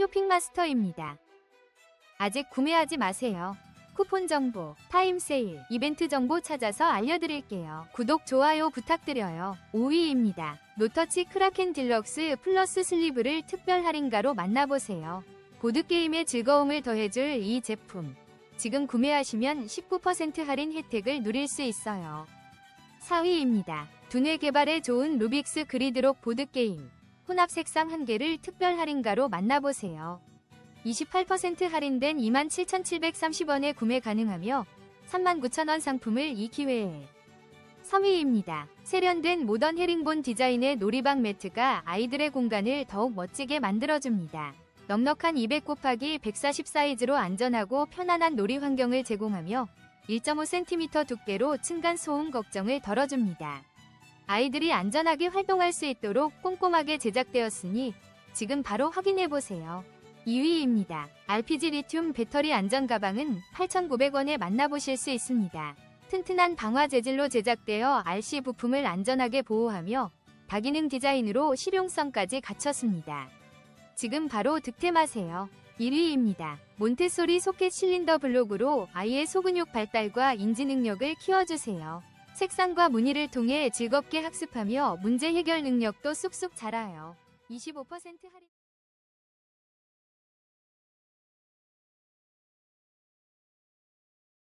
쇼핑마스터입니다. 아직 구매하지 마세요. 쿠폰 정보, 타임 세일, 이벤트 정보 찾아서 알려드릴게요. 구독, 좋아요 부탁드려요. 5위입니다. 노터치 크라켄 딜럭스 플러스 슬리브를 특별 할인가로 만나보세요. 보드게임의 즐거움을 더해줄 이 제품. 지금 구매하시면 19% 할인 혜택을 누릴 수 있어요. 4위입니다. 두뇌 개발에 좋은 루빅스 그리드록 보드게임. 혼합 색상 한 개를 특별 할인가로 만나보세요. 28% 할인된 27,730원에 구매 가능하며 39,000원 상품을 이 기회에 3위입니다. 세련된 모던 헤링본 디자인의 놀이방 매트가 아이들의 공간을 더욱 멋지게 만들어줍니다. 넉넉한 200 곱하기 140 사이즈로 안전하고 편안한 놀이 환경을 제공하며 1.5cm 두께로 층간 소음 걱정을 덜어줍니다. 아이들이 안전하게 활동할 수 있도록 꼼꼼하게 제작되었으니 지금 바로 확인해보세요. 2위입니다. RPG 리튬 배터리 안전 가방은 8,900원에 만나보실 수 있습니다. 튼튼한 방화 재질로 제작되어 RC 부품을 안전하게 보호하며 다기능 디자인으로 실용성까지 갖췄습니다. 지금 바로 득템하세요. 1위입니다. 몬테소리 소켓 실린더 블록으로 아이의 소근육 발달과 인지 능력을 키워주세요. 색상과 무늬를 통해 즐겁게 학습하며 문제 해결 능력도 쑥쑥 자라요. 25% 할인